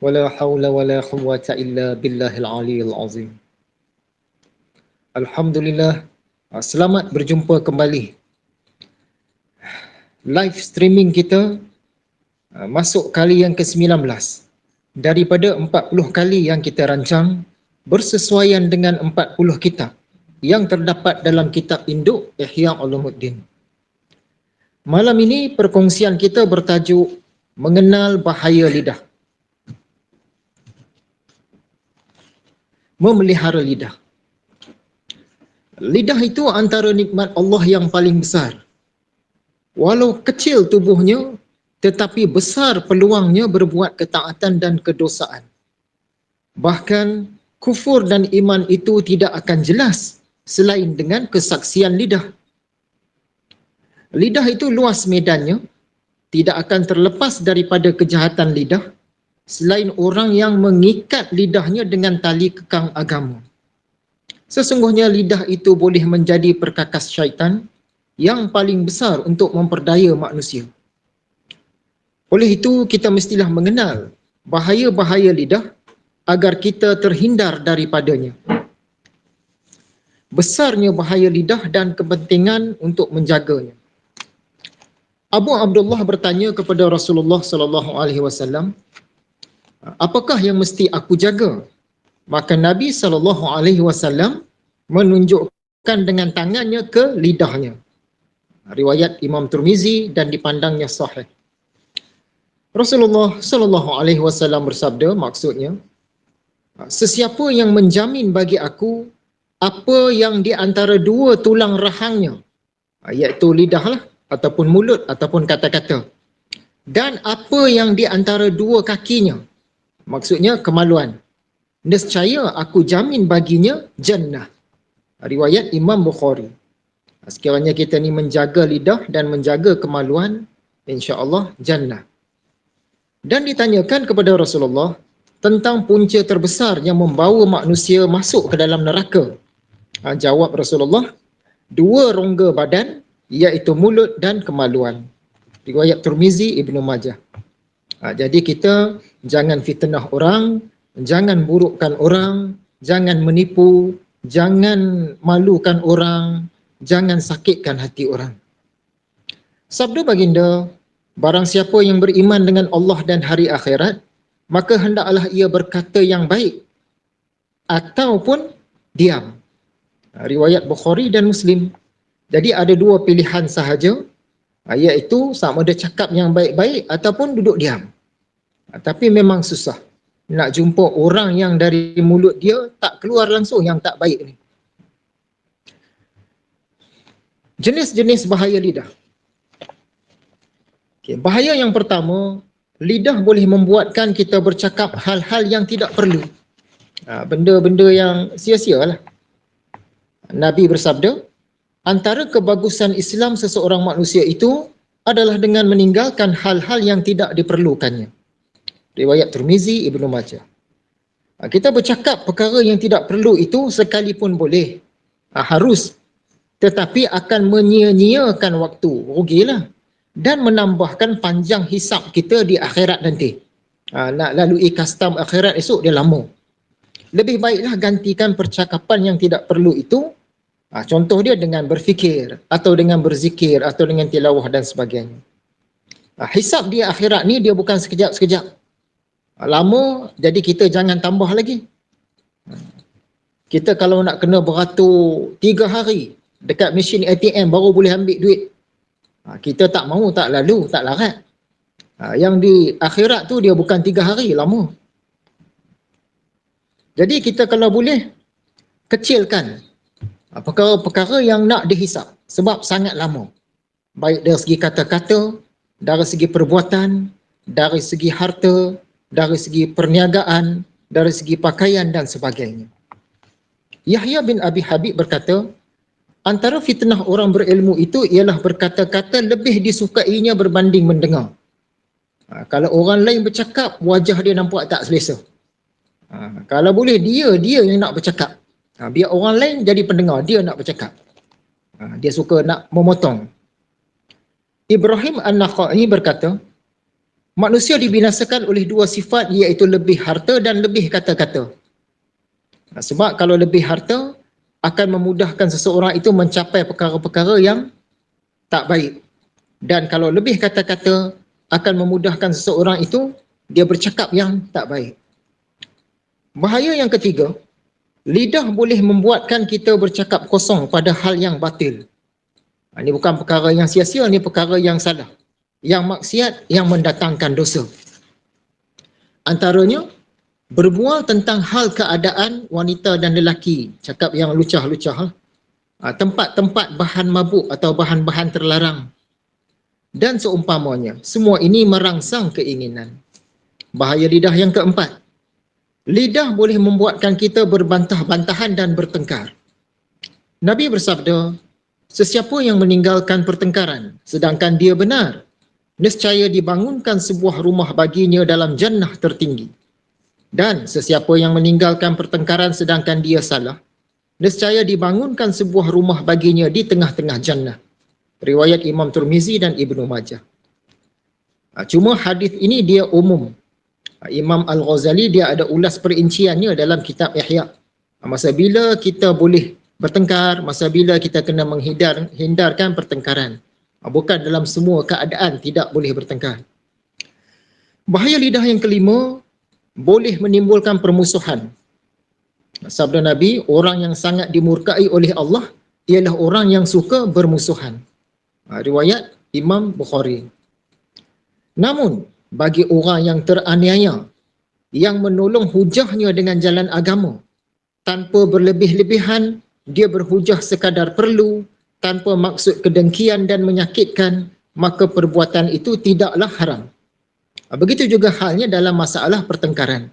ولا حول ولا قوة إلا بالله العلي العظيم Alhamdulillah Selamat berjumpa kembali Live streaming kita uh, Masuk kali yang ke-19 Daripada 40 kali yang kita rancang Bersesuaian dengan 40 kitab Yang terdapat dalam kitab induk Ihya Ulumuddin Malam ini perkongsian kita bertajuk Mengenal bahaya lidah Memelihara lidah. Lidah itu antara nikmat Allah yang paling besar. Walau kecil tubuhnya, tetapi besar peluangnya berbuat ketaatan dan kedosaan. Bahkan kufur dan iman itu tidak akan jelas selain dengan kesaksian lidah. Lidah itu luas medannya, tidak akan terlepas daripada kejahatan lidah selain orang yang mengikat lidahnya dengan tali kekang agama. Sesungguhnya lidah itu boleh menjadi perkakas syaitan yang paling besar untuk memperdaya manusia. Oleh itu, kita mestilah mengenal bahaya-bahaya lidah agar kita terhindar daripadanya. Besarnya bahaya lidah dan kepentingan untuk menjaganya. Abu Abdullah bertanya kepada Rasulullah sallallahu alaihi wasallam, apakah yang mesti aku jaga? Maka Nabi SAW menunjukkan dengan tangannya ke lidahnya. Riwayat Imam Turmizi dan dipandangnya sahih. Rasulullah sallallahu alaihi wasallam bersabda maksudnya sesiapa yang menjamin bagi aku apa yang di antara dua tulang rahangnya iaitu lidahlah ataupun mulut ataupun kata-kata dan apa yang di antara dua kakinya Maksudnya kemaluan. Nescaya aku jamin baginya jannah. Riwayat Imam Bukhari. Sekiranya kita ni menjaga lidah dan menjaga kemaluan, insya-Allah jannah. Dan ditanyakan kepada Rasulullah tentang punca terbesar yang membawa manusia masuk ke dalam neraka. Ha, jawab Rasulullah, dua rongga badan iaitu mulut dan kemaluan. Riwayat Turmizi Ibnu Majah. Ha, jadi kita jangan fitnah orang, jangan burukkan orang, jangan menipu, jangan malukan orang, jangan sakitkan hati orang. Sabda baginda, barang siapa yang beriman dengan Allah dan hari akhirat, maka hendaklah ia berkata yang baik ataupun diam. Ha, riwayat Bukhari dan Muslim. Jadi ada dua pilihan sahaja, iaitu sama ada cakap yang baik-baik ataupun duduk diam. Ha, tapi memang susah nak jumpa orang yang dari mulut dia tak keluar langsung yang tak baik ni. Jenis-jenis bahaya lidah. Okay, bahaya yang pertama, lidah boleh membuatkan kita bercakap hal-hal yang tidak perlu. Ha, benda-benda yang sia-sia lah. Nabi bersabda, antara kebagusan Islam seseorang manusia itu adalah dengan meninggalkan hal-hal yang tidak diperlukannya riwayat Tirmizi Ibnu Majah. Ha, kita bercakap perkara yang tidak perlu itu sekalipun boleh. Ha, harus. Tetapi akan menyia-nyiakan waktu. Rugilah. Dan menambahkan panjang hisap kita di akhirat nanti. Ha, nak lalui custom akhirat esok dia lama. Lebih baiklah gantikan percakapan yang tidak perlu itu. Contoh dia dengan berfikir atau dengan berzikir atau dengan tilawah dan sebagainya. Hisap di akhirat ni dia bukan sekejap-sekejap lama jadi kita jangan tambah lagi. Kita kalau nak kena beratur tiga hari dekat mesin ATM baru boleh ambil duit. Ha, kita tak mahu tak lalu tak larat. Ha, yang di akhirat tu dia bukan tiga hari lama. Jadi kita kalau boleh kecilkan ha, perkara-perkara yang nak dihisap sebab sangat lama. Baik dari segi kata-kata dari segi perbuatan dari segi harta dari segi perniagaan, dari segi pakaian dan sebagainya. Yahya bin Abi Habib berkata, antara fitnah orang berilmu itu ialah berkata-kata lebih disukainya berbanding mendengar. Ha, kalau orang lain bercakap, wajah dia nampak tak selesa. Ha, kalau boleh, dia dia yang nak bercakap. Ha, biar orang lain jadi pendengar, dia nak bercakap. Ha, dia suka nak memotong. Ibrahim An-Nakhai berkata, manusia dibinasakan oleh dua sifat iaitu lebih harta dan lebih kata-kata. Sebab kalau lebih harta akan memudahkan seseorang itu mencapai perkara-perkara yang tak baik. Dan kalau lebih kata-kata akan memudahkan seseorang itu dia bercakap yang tak baik. Bahaya yang ketiga, lidah boleh membuatkan kita bercakap kosong pada hal yang batil. Ini bukan perkara yang sia-sia, ini perkara yang salah. Yang maksiat, yang mendatangkan dosa. Antaranya, berbual tentang hal keadaan wanita dan lelaki. Cakap yang lucah-lucah ha, tempat-tempat bahan mabuk atau bahan-bahan terlarang. Dan seumpamanya semua ini merangsang keinginan. Bahaya lidah yang keempat. Lidah boleh membuatkan kita berbantah-bantahan dan bertengkar. Nabi bersabda sesiapa yang meninggalkan pertengkaran sedangkan dia benar nescaya dibangunkan sebuah rumah baginya dalam jannah tertinggi dan sesiapa yang meninggalkan pertengkaran sedangkan dia salah, nescaya dibangunkan sebuah rumah baginya di tengah-tengah jannah. Riwayat Imam Turmizi dan Ibnu Majah. Ha, cuma hadis ini dia umum. Ha, Imam Al-Ghazali dia ada ulas perinciannya dalam kitab Ihya. Ha, masa bila kita boleh bertengkar, masa bila kita kena menghindar hindarkan pertengkaran. Bukan dalam semua keadaan tidak boleh bertengkar. Bahaya lidah yang kelima, boleh menimbulkan permusuhan. Sabda Nabi, orang yang sangat dimurkai oleh Allah ialah orang yang suka bermusuhan. Ha, riwayat Imam Bukhari. Namun, bagi orang yang teraniaya, yang menolong hujahnya dengan jalan agama, tanpa berlebih-lebihan, dia berhujah sekadar perlu, tanpa maksud kedengkian dan menyakitkan, maka perbuatan itu tidaklah haram. Ah, begitu juga halnya dalam masalah pertengkaran.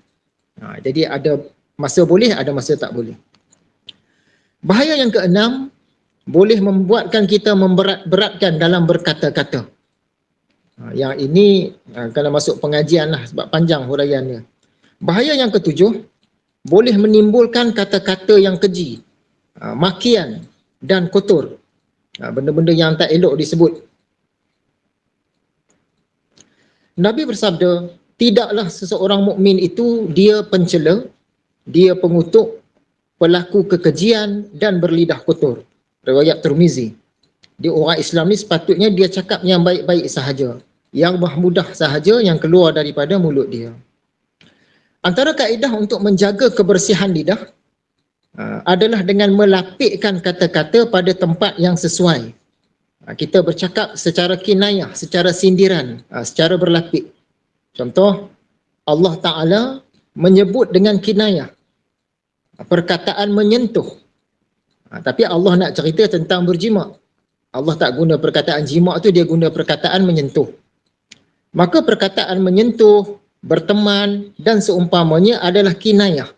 Ha, jadi ada masa boleh, ada masa tak boleh. Bahaya yang keenam, boleh membuatkan kita memberat-beratkan dalam berkata-kata. Ha, yang ini kena masuk pengajian lah sebab panjang huraiannya. Bahaya yang ketujuh, boleh menimbulkan kata-kata yang keji, makian dan kotor. Ha, benda-benda yang tak elok disebut Nabi bersabda, tidaklah seseorang mukmin itu dia pencela, dia pengutuk, pelaku kekejian dan berlidah kotor. Riwayat Tirmizi. Dia orang Islam ni sepatutnya dia cakap yang baik-baik sahaja. Yang mudah sahaja yang keluar daripada mulut dia. Antara kaedah untuk menjaga kebersihan lidah adalah dengan melapikkan kata-kata pada tempat yang sesuai. Ha, kita bercakap secara kinayah, secara sindiran, ha, secara berlapik. Contoh, Allah Ta'ala menyebut dengan kinayah. Perkataan menyentuh. Tapi Allah nak cerita tentang berjima. Allah tak guna perkataan jima tu, dia guna perkataan menyentuh. Maka perkataan menyentuh, berteman dan seumpamanya adalah kinayah.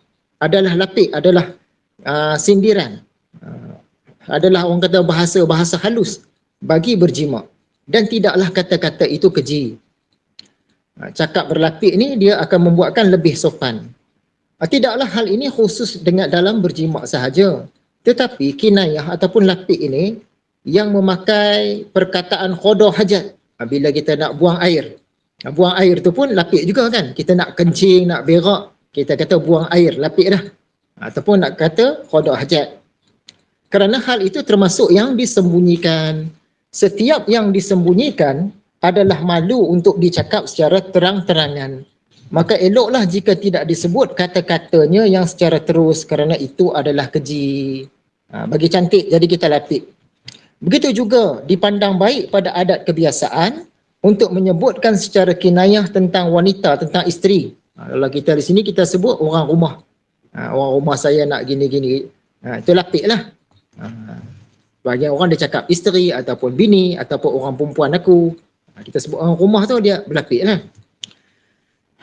Adalah lapik, adalah uh, sindiran. Uh, adalah orang kata bahasa-bahasa halus bagi berjima dan tidaklah kata-kata itu keji. Ha, cakap berlapik ni dia akan membuatkan lebih sopan. Tidaklah hal ini khusus dengan dalam berjima sahaja. Tetapi kinayah ataupun lapik ini yang memakai perkataan khodoh hajat ha, bila kita nak buang air. Buang air tu pun lapik juga kan. Kita nak kencing, nak berak, kita kata buang air, lapik dah. Ataupun nak kata khodoh hajat. Kerana hal itu termasuk yang disembunyikan setiap yang disembunyikan adalah malu untuk dicakap secara terang-terangan. Maka eloklah jika tidak disebut kata-katanya yang secara terus kerana itu adalah keji. Ha, bagi cantik jadi kita lapik. Begitu juga dipandang baik pada adat kebiasaan untuk menyebutkan secara kinayah tentang wanita, tentang isteri. Ha, kalau kita di sini kita sebut orang rumah. Ha, orang rumah saya nak gini-gini. Ha, itu lapiklah. Ha, bagi orang dia cakap isteri ataupun bini ataupun orang perempuan aku. Ha, kita sebut orang rumah tu dia berlapik lah.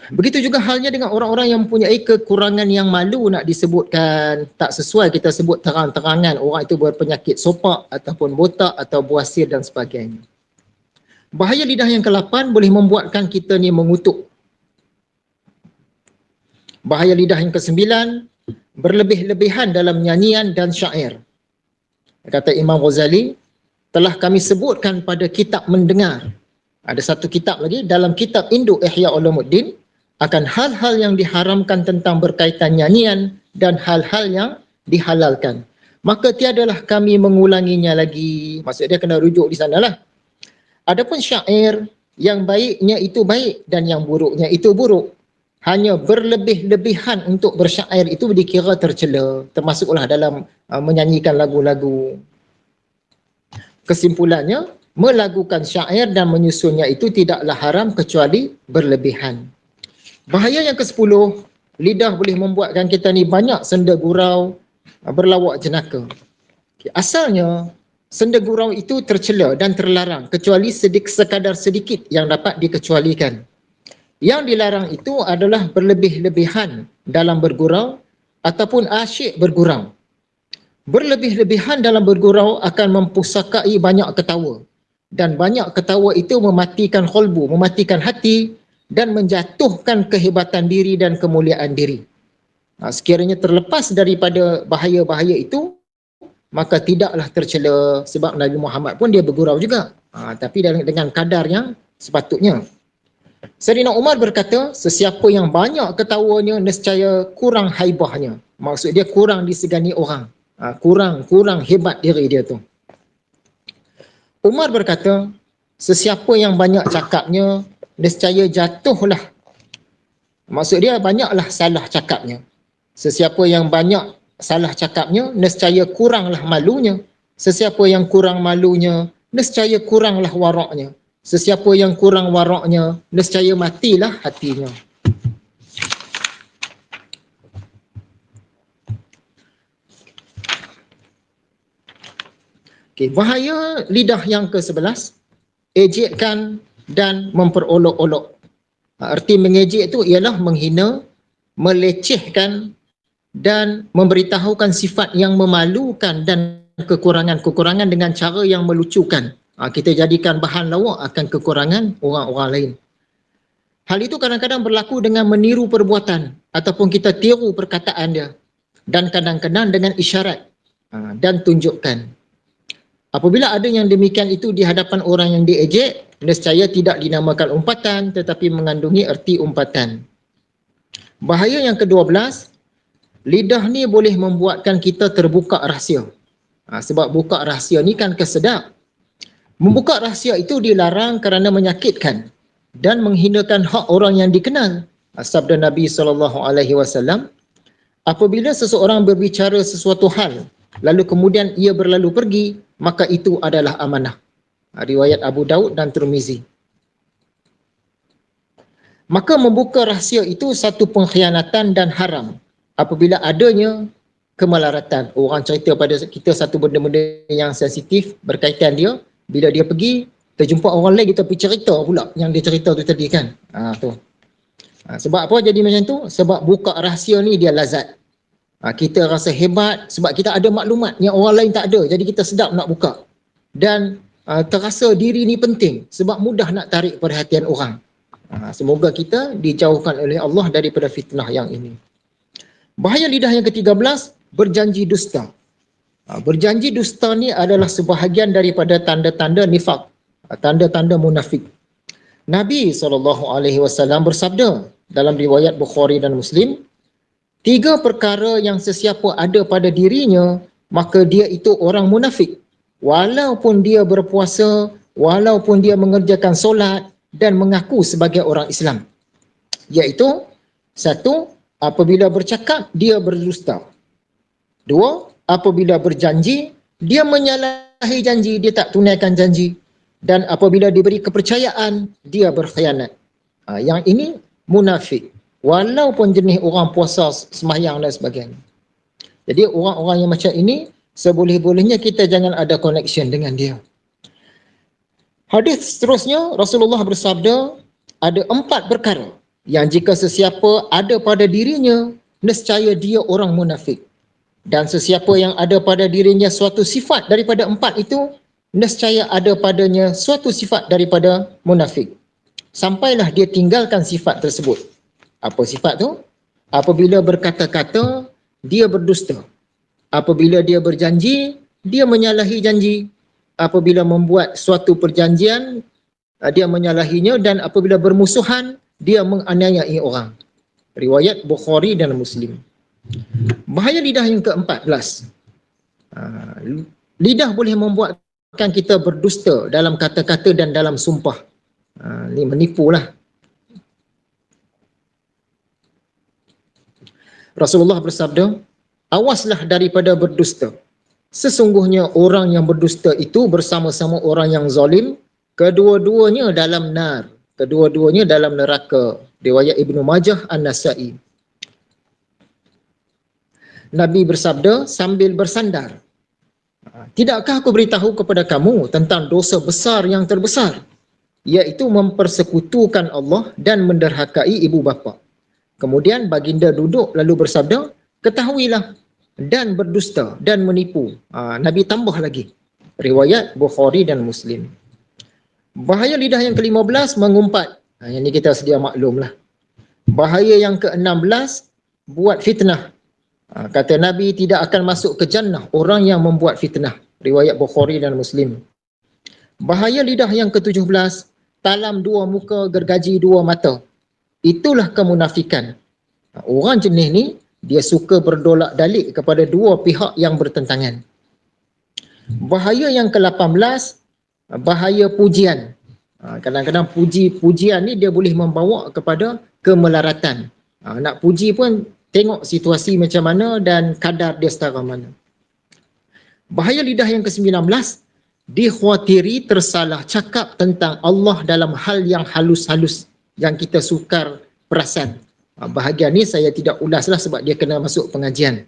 Begitu juga halnya dengan orang-orang yang mempunyai kekurangan yang malu nak disebutkan. Tak sesuai kita sebut terang-terangan orang itu berpenyakit sopak ataupun botak atau buasir dan sebagainya. Bahaya lidah yang ke-8 boleh membuatkan kita ni mengutuk. Bahaya lidah yang ke-9 berlebih-lebihan dalam nyanyian dan syair kata Imam Ghazali telah kami sebutkan pada kitab mendengar Ada satu kitab lagi dalam kitab Induk Ihya Ulumuddin akan hal-hal yang diharamkan tentang berkaitan nyanyian dan hal-hal yang dihalalkan. Maka tiadalah kami mengulanginya lagi. Maksud dia kena rujuk di sanalah. Adapun syair yang baiknya itu baik dan yang buruknya itu buruk. Hanya berlebih-lebihan untuk bersyair itu dikira tercela. Termasuklah dalam uh, menyanyikan lagu-lagu. Kesimpulannya, melakukan syair dan menyusunnya itu tidaklah haram kecuali berlebihan. Bahaya yang ke-10, lidah boleh membuatkan kita ni banyak senda gurau, berlawak jenaka. Asalnya, senda gurau itu tercela dan terlarang kecuali sedik, sekadar sedikit yang dapat dikecualikan. Yang dilarang itu adalah berlebih-lebihan dalam bergurau ataupun asyik bergurau. Berlebih-lebihan dalam bergurau akan mempusakai banyak ketawa dan banyak ketawa itu mematikan kolbu, mematikan hati dan menjatuhkan kehebatan diri dan kemuliaan diri. Ha, sekiranya terlepas daripada bahaya-bahaya itu, maka tidaklah tercela sebab Nabi Muhammad pun dia bergurau juga. Ha, tapi dengan kadar yang sepatutnya. Sayyidina Umar berkata, sesiapa yang banyak ketawanya nescaya kurang haibahnya. Maksud dia kurang disegani orang. Ha, kurang, kurang hebat diri dia tu. Umar berkata, sesiapa yang banyak cakapnya, nescaya jatuhlah. Maksud dia banyaklah salah cakapnya. Sesiapa yang banyak salah cakapnya, nescaya kuranglah malunya. Sesiapa yang kurang malunya, nescaya kuranglah waraknya. Sesiapa yang kurang waraknya, nescaya matilah hatinya. Okay, bahaya lidah yang ke-11, ejekkan dan memperolok-olok. Arti mengejek itu ialah menghina, melecehkan dan memberitahukan sifat yang memalukan dan kekurangan-kekurangan dengan cara yang melucukan. Kita jadikan bahan lawak akan kekurangan orang-orang lain. Hal itu kadang-kadang berlaku dengan meniru perbuatan ataupun kita tiru perkataan dia dan kadang-kadang dengan isyarat dan tunjukkan. Apabila ada yang demikian itu di hadapan orang yang diejek, nescaya tidak dinamakan umpatan tetapi mengandungi erti umpatan. Bahaya yang ke-12, lidah ni boleh membuatkan kita terbuka rahsia. Ha, sebab buka rahsia ni kan kesedap. Membuka rahsia itu dilarang kerana menyakitkan dan menghinakan hak orang yang dikenal. Sabda Nabi SAW, apabila seseorang berbicara sesuatu hal lalu kemudian ia berlalu pergi, maka itu adalah amanah. Ha, riwayat Abu Daud dan Tirmizi. Maka membuka rahsia itu satu pengkhianatan dan haram apabila adanya kemelaratan. Orang cerita pada kita satu benda-benda yang sensitif berkaitan dia, bila dia pergi, terjumpa orang lain kita pergi cerita pula yang dia cerita tu tadi kan. Ha, tu. Ha, sebab apa jadi macam tu? Sebab buka rahsia ni dia lazat. Ha, kita rasa hebat sebab kita ada maklumat yang orang lain tak ada. Jadi kita sedap nak buka. Dan uh, terasa diri ni penting sebab mudah nak tarik perhatian orang. Ha, semoga kita dijauhkan oleh Allah daripada fitnah yang ini. Bahaya lidah yang ke-13, berjanji dusta. Ha, berjanji dusta ni adalah sebahagian daripada tanda-tanda nifak. Ha, tanda-tanda munafik. Nabi SAW bersabda dalam riwayat Bukhari dan Muslim, Tiga perkara yang sesiapa ada pada dirinya, maka dia itu orang munafik. Walaupun dia berpuasa, walaupun dia mengerjakan solat dan mengaku sebagai orang Islam. Iaitu, satu, apabila bercakap, dia berdusta. Dua, apabila berjanji, dia menyalahi janji, dia tak tunaikan janji. Dan apabila diberi kepercayaan, dia berkhianat. Ha, yang ini munafik walaupun jenis orang puasa semayang dan sebagainya. Jadi orang-orang yang macam ini seboleh-bolehnya kita jangan ada connection dengan dia. Hadis seterusnya Rasulullah bersabda ada empat perkara yang jika sesiapa ada pada dirinya nescaya dia orang munafik. Dan sesiapa yang ada pada dirinya suatu sifat daripada empat itu nescaya ada padanya suatu sifat daripada munafik. Sampailah dia tinggalkan sifat tersebut. Apa sifat tu? Apabila berkata-kata, dia berdusta. Apabila dia berjanji, dia menyalahi janji. Apabila membuat suatu perjanjian, uh, dia menyalahinya dan apabila bermusuhan dia menganiayai orang. Riwayat Bukhari dan Muslim. Bahaya lidah yang ke-14. Uh, lidah boleh membuatkan kita berdusta dalam kata-kata dan dalam sumpah. Uh, ni menipulah. Rasulullah bersabda, awaslah daripada berdusta. Sesungguhnya orang yang berdusta itu bersama-sama orang yang zalim, kedua-duanya dalam nar, kedua-duanya dalam neraka. Riwayat Ibnu Majah An-Nasa'i. Nabi bersabda sambil bersandar, Tidakkah aku beritahu kepada kamu tentang dosa besar yang terbesar, iaitu mempersekutukan Allah dan menderhakai ibu bapa. Kemudian baginda duduk lalu bersabda, ketahuilah dan berdusta dan menipu. Ha, Nabi tambah lagi. Riwayat Bukhari dan Muslim. Bahaya lidah yang ke-15 mengumpat. Ini kita sedia maklum lah. Bahaya yang ke-16 buat fitnah. Ha, kata Nabi tidak akan masuk ke jannah orang yang membuat fitnah. Riwayat Bukhari dan Muslim. Bahaya lidah yang ke-17 talam dua muka gergaji dua mata. Itulah kemunafikan. Ha, orang jenis ni dia suka berdolak dalik kepada dua pihak yang bertentangan. Bahaya yang ke-18, bahaya pujian. Ha, kadang-kadang puji pujian ni dia boleh membawa kepada kemelaratan. Nak puji pun tengok situasi macam mana dan kadar dia setara mana. Bahaya lidah yang ke-19, dikhawatiri tersalah cakap tentang Allah dalam hal yang halus-halus yang kita sukar perasan. Ha, bahagian ni saya tidak ulaslah sebab dia kena masuk pengajian.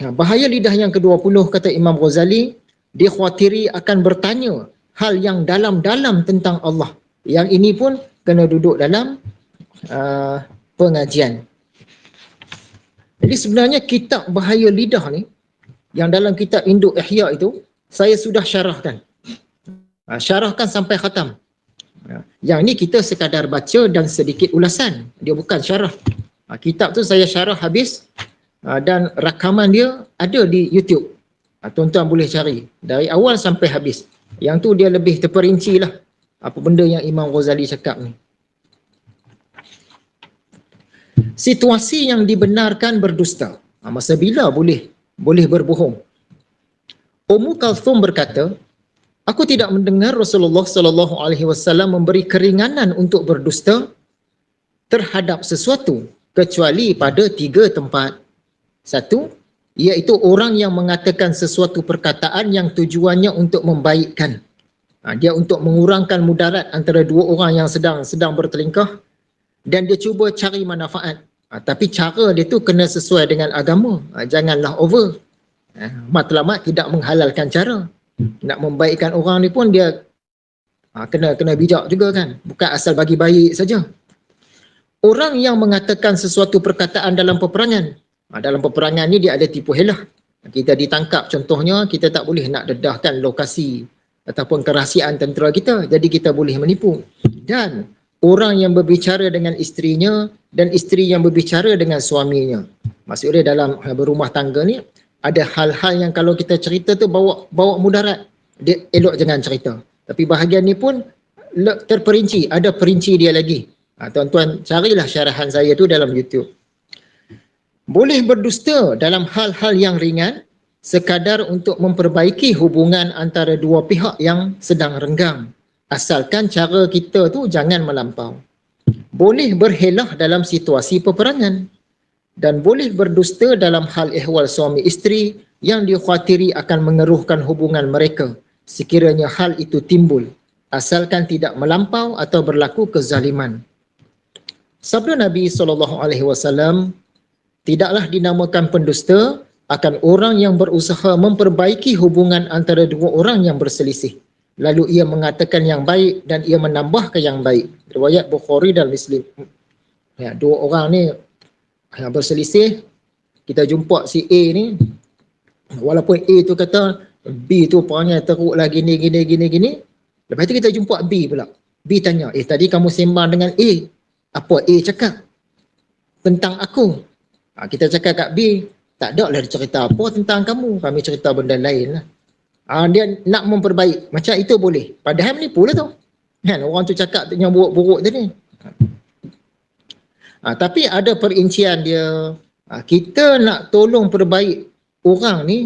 Ha, bahaya lidah yang ke-20 kata Imam Ghazali, dia khawatiri akan bertanya hal yang dalam-dalam tentang Allah. Yang ini pun kena duduk dalam uh, pengajian. Jadi sebenarnya kitab bahaya lidah ni, yang dalam kitab Induk Ihya itu, saya sudah syarahkan. Uh, syarahkan sampai khatam. Ya. Yang ni kita sekadar baca dan sedikit ulasan. Dia bukan syarah. Ha, kitab tu saya syarah habis ha, dan rakaman dia ada di YouTube. Ha, tuan-tuan boleh cari dari awal sampai habis. Yang tu dia lebih terperinci lah apa benda yang Imam Ghazali cakap ni. Situasi yang dibenarkan berdusta. Ha, masa bila boleh boleh berbohong? Ummu Kalthum berkata, Aku tidak mendengar Rasulullah sallallahu alaihi wasallam memberi keringanan untuk berdusta terhadap sesuatu kecuali pada tiga tempat. Satu, iaitu orang yang mengatakan sesuatu perkataan yang tujuannya untuk membaikkan. Ha, dia untuk mengurangkan mudarat antara dua orang yang sedang sedang bertelingkah dan dia cuba cari manfaat. Ha, tapi cara dia tu kena sesuai dengan agama. Ha, janganlah over. Ha, matlamat tidak menghalalkan cara nak membaikkan orang ni pun dia ha, kena kena bijak juga kan bukan asal bagi baik saja orang yang mengatakan sesuatu perkataan dalam peperangan ha, dalam peperangan ni dia ada tipu helah kita ditangkap contohnya kita tak boleh nak dedahkan lokasi ataupun kerahsiaan tentera kita jadi kita boleh menipu dan orang yang berbicara dengan isterinya dan isteri yang berbicara dengan suaminya. Maksudnya dalam berumah tangga ni ada hal-hal yang kalau kita cerita tu bawa bawa mudarat. Dia elok jangan cerita. Tapi bahagian ni pun terperinci. Ada perinci dia lagi. Ha, tuan-tuan carilah syarahan saya tu dalam YouTube. Boleh berdusta dalam hal-hal yang ringan sekadar untuk memperbaiki hubungan antara dua pihak yang sedang renggang asalkan cara kita tu jangan melampau boleh berhelah dalam situasi peperangan dan boleh berdusta dalam hal ehwal suami isteri yang dikhawatiri akan mengeruhkan hubungan mereka sekiranya hal itu timbul asalkan tidak melampau atau berlaku kezaliman. Sabda Nabi SAW, tidaklah dinamakan pendusta akan orang yang berusaha memperbaiki hubungan antara dua orang yang berselisih. Lalu ia mengatakan yang baik dan ia menambahkan yang baik. Riwayat Bukhari dan Muslim. Ya, dua orang ni yang berselisih kita jumpa si A ni. Walaupun A tu kata B tu perangai teruk lah gini gini gini gini. Lepas tu kita jumpa B pula. B tanya eh tadi kamu sembang dengan A? Apa A cakap? Tentang aku. Ha, kita cakap kat B tak ada lah cerita apa tentang kamu. Kami cerita benda lain lah ha, dia nak memperbaik macam itu boleh padahal menipu lah tu Kan orang tu cakap yang buruk-buruk tadi. Ha, tapi ada perincian dia. Ha, kita nak tolong perbaik orang ni,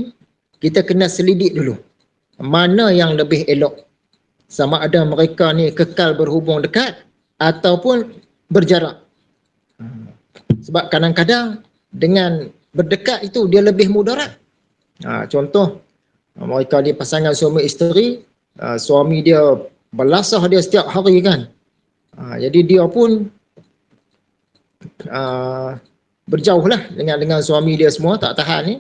kita kena selidik dulu. Mana yang lebih elok? Sama ada mereka ni kekal berhubung dekat ataupun berjarak. Sebab kadang-kadang dengan berdekat itu dia lebih mudarat. Ha, contoh, mereka ni pasangan suami isteri, uh, suami dia belasah dia setiap hari kan. Uh, jadi dia pun uh, berjauh lah dengan dengan suami dia semua tak tahan ni.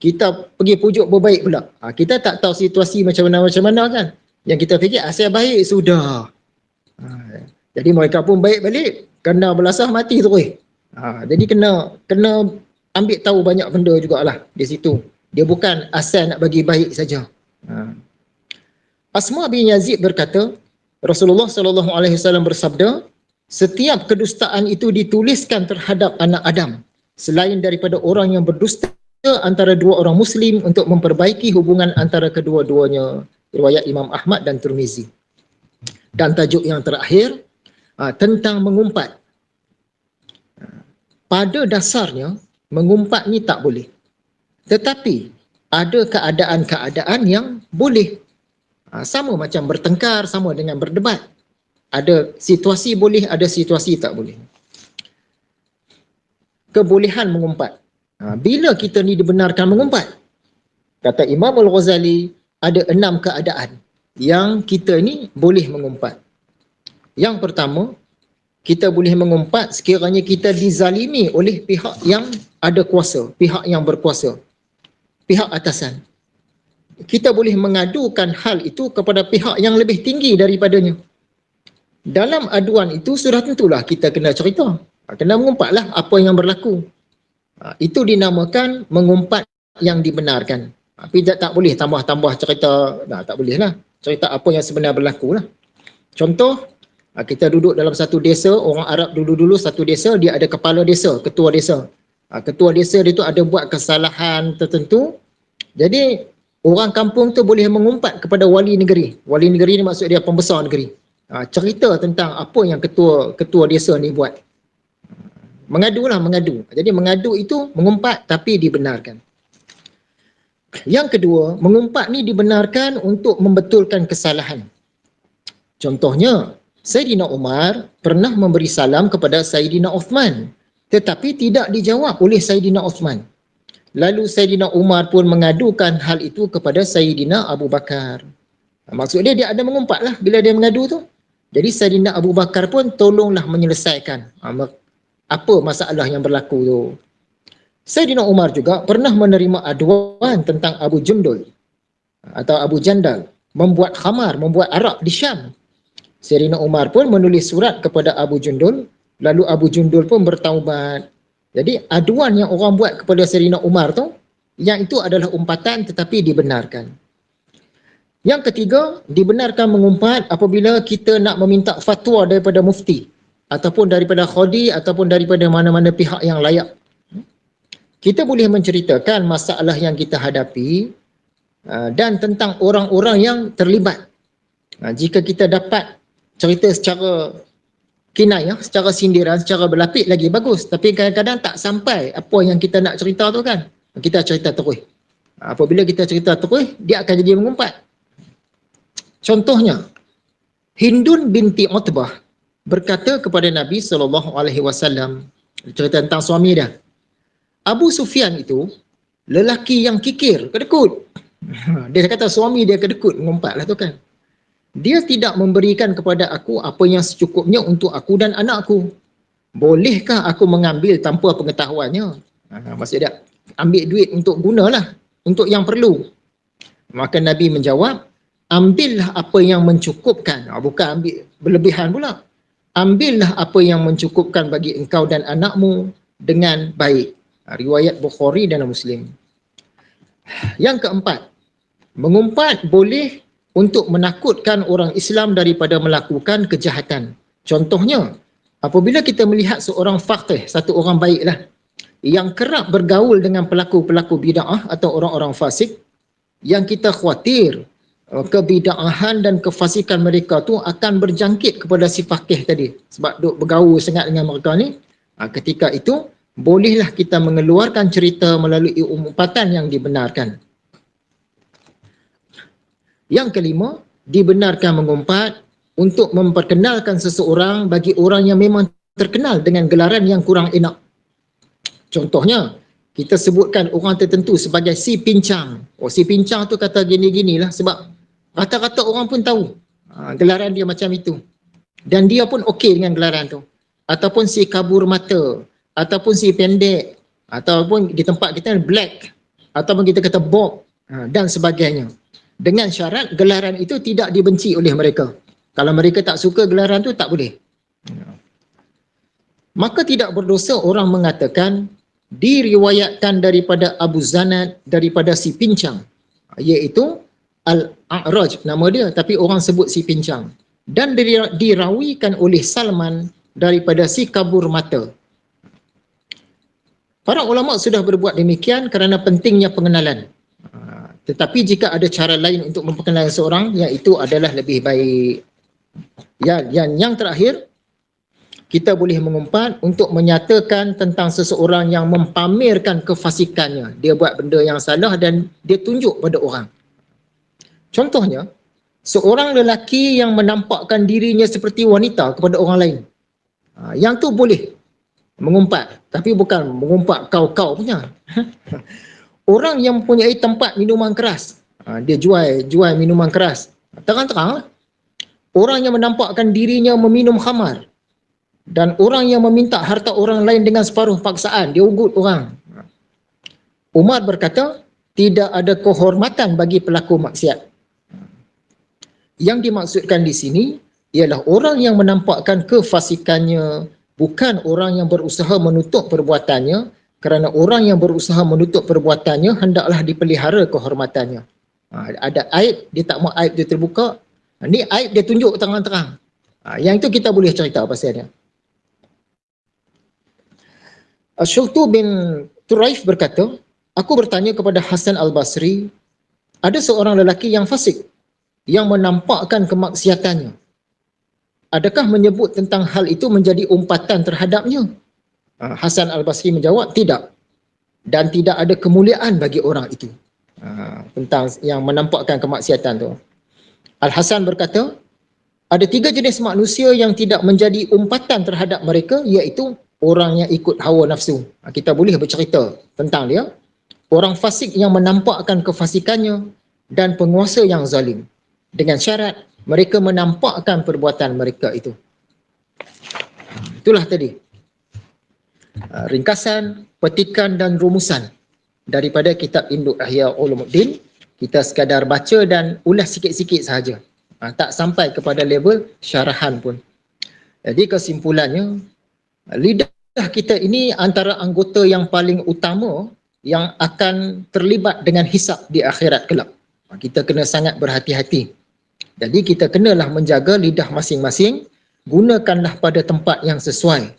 Kita pergi pujuk berbaik pula. Uh, kita tak tahu situasi macam mana macam mana kan. Yang kita fikir asal baik sudah. Uh, jadi mereka pun baik balik. Kena belasah mati terus. Uh, jadi kena kena ambil tahu banyak benda jugalah di situ. Dia bukan asal nak bagi baik saja. Ha. Asma bin Yazid berkata, Rasulullah sallallahu alaihi wasallam bersabda, setiap kedustaan itu dituliskan terhadap anak Adam selain daripada orang yang berdusta antara dua orang muslim untuk memperbaiki hubungan antara kedua-duanya. Riwayat Imam Ahmad dan Tirmizi. Dan tajuk yang terakhir ha, tentang mengumpat. Pada dasarnya mengumpat ni tak boleh. Tetapi ada keadaan-keadaan yang boleh. Ha, sama macam bertengkar, sama dengan berdebat. Ada situasi boleh, ada situasi tak boleh. Kebolehan mengumpat. Ha, bila kita ni dibenarkan mengumpat? Kata Imam Al-Ghazali, ada enam keadaan yang kita ni boleh mengumpat. Yang pertama, kita boleh mengumpat sekiranya kita dizalimi oleh pihak yang ada kuasa, pihak yang berkuasa pihak atasan. Kita boleh mengadukan hal itu kepada pihak yang lebih tinggi daripadanya. Dalam aduan itu sudah tentulah kita kena cerita. Ha, kena mengumpatlah apa yang berlaku. Ha, itu dinamakan mengumpat yang dibenarkan. Ha, tapi tak boleh tambah-tambah cerita. Nah, tak boleh lah. Cerita apa yang sebenar berlaku lah. Contoh, kita duduk dalam satu desa, orang Arab dulu-dulu satu desa, dia ada kepala desa, ketua desa. Ketua desa dia tu ada buat kesalahan tertentu, jadi orang kampung tu boleh mengumpat kepada wali negeri. Wali negeri ni maksud dia pembesar negeri. Ha, cerita tentang apa yang ketua ketua desa ni buat. Mengadu lah, mengadu. Jadi mengadu itu mengumpat tapi dibenarkan. Yang kedua, mengumpat ni dibenarkan untuk membetulkan kesalahan. Contohnya, Sayyidina Umar pernah memberi salam kepada Sayyidina Uthman tetapi tidak dijawab oleh Sayyidina Uthman. Lalu Sayyidina Umar pun mengadukan hal itu kepada Sayyidina Abu Bakar. Maksud dia, dia ada mengumpat lah bila dia mengadu tu. Jadi Sayyidina Abu Bakar pun tolonglah menyelesaikan ha, apa masalah yang berlaku tu. Sayyidina Umar juga pernah menerima aduan tentang Abu Jundul atau Abu Jandal membuat khamar, membuat arak di Syam. Sayyidina Umar pun menulis surat kepada Abu Jundul lalu Abu Jundul pun bertaubat jadi aduan yang orang buat kepada Serina Umar tu, yang itu adalah umpatan tetapi dibenarkan. Yang ketiga, dibenarkan mengumpat apabila kita nak meminta fatwa daripada mufti ataupun daripada khodi ataupun daripada mana-mana pihak yang layak. Kita boleh menceritakan masalah yang kita hadapi dan tentang orang-orang yang terlibat. Jika kita dapat cerita secara kinayah secara sindiran, secara berlapik lagi bagus. Tapi kadang-kadang tak sampai apa yang kita nak cerita tu kan. Kita cerita terus. Apabila kita cerita terus, dia akan jadi mengumpat. Contohnya, Hindun binti Utbah berkata kepada Nabi SAW, cerita tentang suami dia. Abu Sufyan itu, lelaki yang kikir, kedekut. Dia kata suami dia kedekut, mengumpat lah tu kan dia tidak memberikan kepada aku apa yang secukupnya untuk aku dan anakku. Bolehkah aku mengambil tanpa pengetahuannya? Ha, maksud dia, ambil duit untuk gunalah, untuk yang perlu. Maka Nabi menjawab, ambillah apa yang mencukupkan. Ha, bukan ambil berlebihan pula. Ambillah apa yang mencukupkan bagi engkau dan anakmu dengan baik. Ha, riwayat Bukhari dan Muslim. Yang keempat, mengumpat boleh untuk menakutkan orang Islam daripada melakukan kejahatan. Contohnya, apabila kita melihat seorang faqih, satu orang baiklah, yang kerap bergaul dengan pelaku-pelaku bid'ah atau orang-orang fasik, yang kita khawatir uh, kebidaahan dan kefasikan mereka tu akan berjangkit kepada si fakih tadi sebab duk bergaul sangat dengan mereka ni uh, ketika itu bolehlah kita mengeluarkan cerita melalui umpatan yang dibenarkan yang kelima dibenarkan mengumpat untuk memperkenalkan seseorang bagi orang yang memang terkenal dengan gelaran yang kurang enak. Contohnya, kita sebutkan orang tertentu sebagai si pincang. Oh, si pincang tu kata gini-gini lah sebab rata-rata orang pun tahu ha, gelaran dia macam itu. Dan dia pun okey dengan gelaran tu. Ataupun si kabur mata, ataupun si pendek, ataupun di tempat kita black, ataupun kita kata bob ha, dan sebagainya. Dengan syarat gelaran itu tidak dibenci oleh mereka. Kalau mereka tak suka gelaran tu tak boleh. Maka tidak berdosa orang mengatakan diriwayatkan daripada Abu Zanad daripada si pincang iaitu Al-A'raj nama dia tapi orang sebut si pincang dan dirawikan oleh Salman daripada si kabur mata. Para ulama sudah berbuat demikian kerana pentingnya pengenalan. Tetapi jika ada cara lain untuk memperkenalkan seorang iaitu adalah lebih baik. Ya, yang yang terakhir kita boleh mengumpat untuk menyatakan tentang seseorang yang mempamerkan kefasikannya. Dia buat benda yang salah dan dia tunjuk pada orang. Contohnya, seorang lelaki yang menampakkan dirinya seperti wanita kepada orang lain. Ha, yang tu boleh mengumpat. Tapi bukan mengumpat kau-kau punya. orang yang mempunyai tempat minuman keras. Ha, dia jual jual minuman keras. Terang-terang lah orang yang menampakkan dirinya meminum khamar dan orang yang meminta harta orang lain dengan separuh paksaan dia ugut orang Umar berkata tidak ada kehormatan bagi pelaku maksiat yang dimaksudkan di sini ialah orang yang menampakkan kefasikannya bukan orang yang berusaha menutup perbuatannya kerana orang yang berusaha menutup perbuatannya hendaklah dipelihara kehormatannya ha, ada aib dia tak mau aib dia terbuka Ha, ni aib dia tunjuk terang-terang. Ha, yang itu kita boleh cerita pasal dia. Syultu bin Turaif berkata, aku bertanya kepada Hasan Al-Basri, ada seorang lelaki yang fasik yang menampakkan kemaksiatannya. Adakah menyebut tentang hal itu menjadi umpatan terhadapnya? Ha, Hasan Al-Basri menjawab, tidak. Dan tidak ada kemuliaan bagi orang itu. Ha, tentang yang menampakkan kemaksiatan tu. Al-Hasan berkata, ada tiga jenis manusia yang tidak menjadi umpatan terhadap mereka iaitu orang yang ikut hawa nafsu. Ha, kita boleh bercerita tentang dia. Orang fasik yang menampakkan kefasikannya dan penguasa yang zalim. Dengan syarat mereka menampakkan perbuatan mereka itu. Itulah tadi. Ha, ringkasan, petikan dan rumusan daripada kitab Induk Ahya Ulumuddin kita sekadar baca dan ulas sikit-sikit sahaja. Ha, tak sampai kepada level syarahan pun. Jadi kesimpulannya, lidah kita ini antara anggota yang paling utama yang akan terlibat dengan hisap di akhirat kelak. Ha, kita kena sangat berhati-hati. Jadi kita kenalah menjaga lidah masing-masing, gunakanlah pada tempat yang sesuai.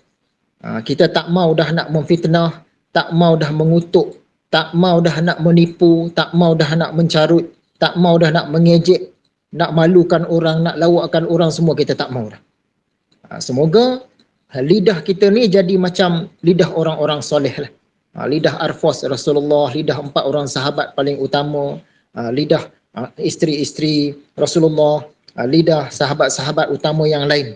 Ha, kita tak mau dah nak memfitnah, tak mau dah mengutuk, tak mau dah nak menipu, tak mau dah nak mencarut, tak mau dah nak mengejek, nak malukan orang, nak lawakkan orang semua kita tak mau dah. Ha, semoga lidah kita ni jadi macam lidah orang-orang soleh lah. Ha, lidah Arfos Rasulullah, lidah empat orang sahabat paling utama, ha, lidah ha, isteri-isteri Rasulullah, ha, lidah sahabat-sahabat utama yang lain.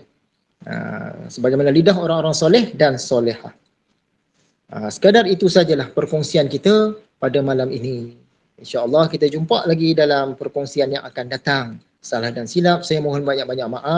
Ha, sebagaimana lidah orang-orang soleh dan solehah. Uh, sekadar itu sajalah perkongsian kita pada malam ini. InsyaAllah kita jumpa lagi dalam perkongsian yang akan datang. Salah dan silap, saya mohon banyak-banyak maaf.